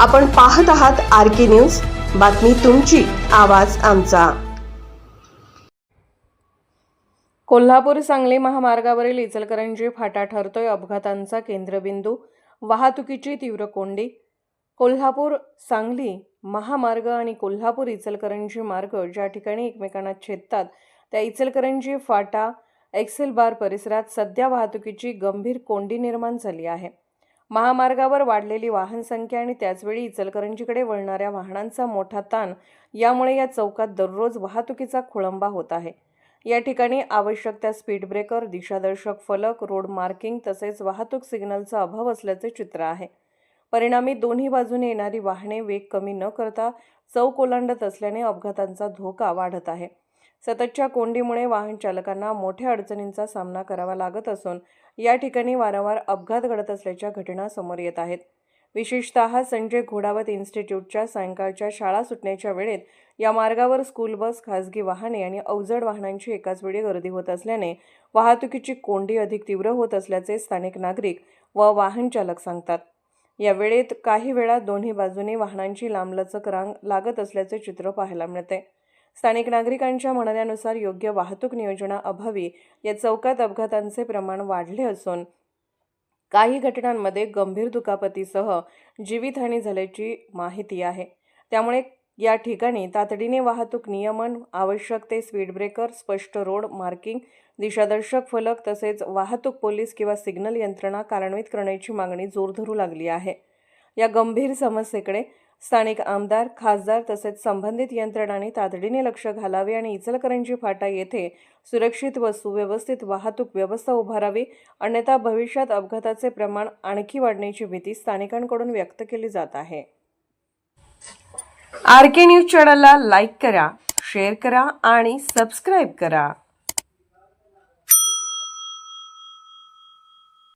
आपण पाहत आहात आर के न्यूज. बातमी तुमची आवाज आमचा. कोल्हापूर सांगली महामार्गावरील इचलकरंजी फाटा ठरतोय अपघातांचा केंद्रबिंदू. वाहतुकीची तीव्र कोंडी. कोल्हापूर सांगली महामार्ग आणि कोल्हापूर इचलकरंजी मार्ग ज्या ठिकाणी एकमेकांना छेदतात त्या इचलकरंजी फाटा एक्सेल बार परिसरात सध्या वाहतुकीची गंभीर कोंडी निर्माण झाली आहे. महामार्गावर वाढलेली वाहन संख्या आणि त्याचवेळी इचलकरंजीकडे वळणाऱ्या वाहनांचा मोठा ताण यामुळे या चौकात दररोज वाहतुकीचा खोळंबा होत आहे. या ठिकाणी आवश्यक त्या स्पीड ब्रेकर दिशादर्शक फलक रोड मार्किंग तसेच वाहतूक सिग्नलचा अभाव असल्याचे चित्र आहे. परिणामी दोन्ही बाजूने येणारी वाहने वेग कमी न करता चौक ओलांडत असल्याने अपघातांचा धोका वाढत आहे. सततच्या कोंडीमुळे वाहन चालकांना मोठ्या अडचणींचा सामना करावा लागत असून या ठिकाणी वारंवार अपघात घडत असल्याच्या घटना समोर येत आहेत. विशेषतः संजय घोडावत इन्स्टिट्यूटच्या सायंकाळच्या शाळा सुटण्याच्या वेळेत या मार्गावर स्कूल बस खासगी वाहने आणि अवजड वाहनांची एकाच वेळी गर्दी होत असल्याने वाहतुकीची कोंडी अधिक तीव्र होत असल्याचे स्थानिक नागरिक व वाहन चालक सांगतात. या वेळेत काही वेळा दोन्ही बाजूने वाहनांची लांबलचक रांग लागत असल्याचे चित्र पाहायला मिळते. स्थानिक नागरिकांच्या म्हणण्यानुसार योग्य वाहतूक नियोजनाअभावी या चौकात अपघातांचे प्रमाण वाढले असून काही घटनांमध्ये गंभीर दुखापतीसह जीवितहानी झाल्याची माहिती आहे. त्यामुळे या ठिकाणी तातडीने वाहतूक नियमन आवश्यक ते स्पीड ब्रेकर स्पष्ट रोड मार्किंग दिशादर्शक फलक तसेच वाहतूक पोलीस किंवा सिग्नल यंत्रणा कार्यान्वित करण्याची मागणी जोर धरू लागली आहे. या गंभीर समस्येकडे स्थानिक आमदार खासदार तसेच संबंधित यंत्रणांनी तातडीने लक्ष घालावे आणि इचलकरंजी फाटा येथे सुरक्षित व सुव्यवस्थित वाहतूक व्यवस्था उभारावी अन्यथा भविष्यात अपघाताचे प्रमाण आणखी वाढण्याची भीती स्थानिकांकडून व्यक्त केली जात आहे. आर के न्यूज चॅनलला लाईक करा शेअर करा आणि सबस्क्राईब करा.